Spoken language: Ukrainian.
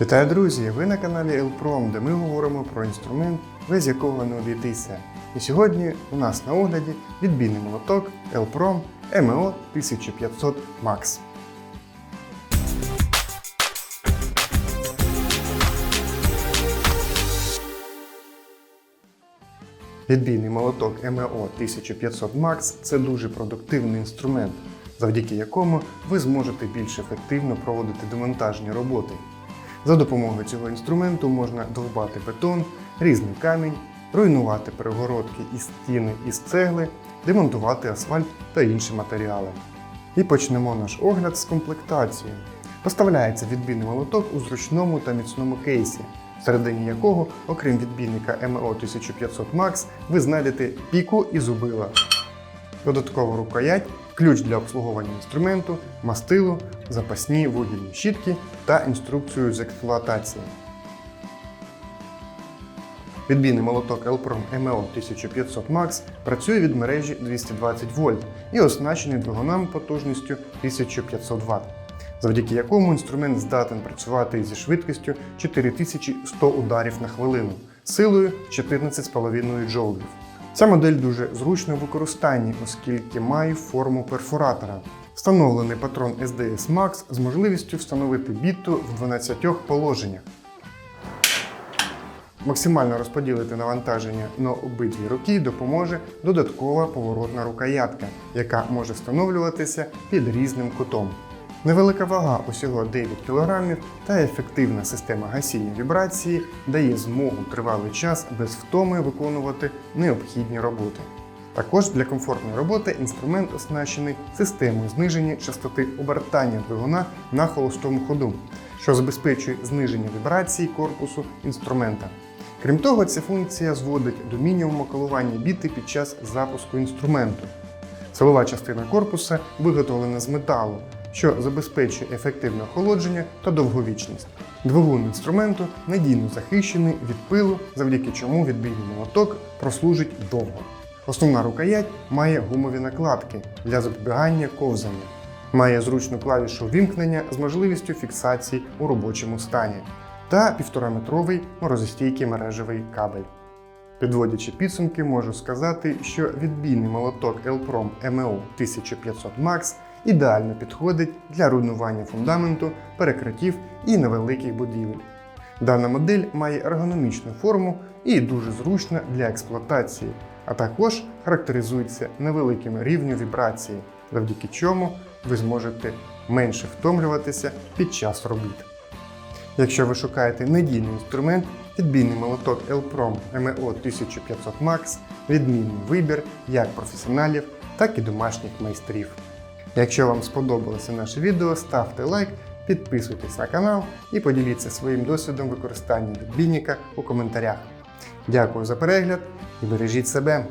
Вітаю, друзі! Ви на каналі Елпром, де ми говоримо про інструмент, без якого не обійтися. І сьогодні у нас на огляді відбійний молоток Елпром МО 1500 Max. Відбійний молоток МО 1500 Max це дуже продуктивний інструмент, завдяки якому ви зможете більш ефективно проводити демонтажні роботи. За допомогою цього інструменту можна довбати бетон, різний камінь, руйнувати перегородки і стіни із цегли, демонтувати асфальт та інші матеріали. І почнемо наш огляд з комплектації. Поставляється відбійний молоток у зручному та міцному кейсі, всередині якого, окрім відбійника МО 1500 Max, ви знайдете піку і зубила, додаткову рукоять, ключ для обслуговування інструменту, мастило, запасні вугільні щітки та інструкцію з експлуатації. Відбійний молоток Elprom MO 1500 Max працює від мережі 220 вольт і оснащений двигуном потужністю 1500 Вт, завдяки якому інструмент здатен працювати зі швидкістю 4100 ударів на хвилину, силою 14,5 джоулів. Ця модель дуже зручна в використанні, оскільки має форму перфоратора. Встановлений патрон SDS Max з можливістю встановити біту в 12 положеннях. Максимально розподілити навантаження на обидві руки допоможе додаткова поворотна рукоятка, яка може встановлюватися під різним кутом. Невелика вага усього 9 кг та ефективна система гасіння вібрації дає змогу тривалий час без втоми виконувати необхідні роботи. Також для комфортної роботи інструмент оснащений системою зниження частоти обертання двигуна на холостому ходу, що забезпечує зниження вібрації корпусу інструмента. Крім того, ця функція зводить до мінімуму коливання біти під час запуску інструменту. Силова частина корпуса виготовлена з металу, що забезпечує ефективне охолодження та довговічність. Двигун інструменту надійно захищений від пилу, завдяки чому відбійний молоток прослужить довго. Основна рукоять має гумові накладки для запобігання ковзання. Має зручну клавішу вімкнення з можливістю фіксації у робочому стані та 1,5-метровий морозостійкий мережевий кабель. Підводячи підсумки, можу сказати, що відбійний молоток Elprom MO 1500 Max ідеально підходить для руйнування фундаменту, перекриттів і невеликих будівель. Дана модель має ергономічну форму і дуже зручна для експлуатації, а також характеризується невеликим рівнем вібрації, завдяки чому ви зможете менше втомлюватися під час робіт. Якщо ви шукаєте надійний інструмент, відбійний молоток Elprom MO 1500 Max відмінний вибір як професіоналів, так і домашніх майстрів. Якщо вам сподобалося наше відео, ставте лайк, підписуйтесь на канал і поділіться своїм досвідом використання відбійника у коментарях. Дякую за перегляд і бережіть себе!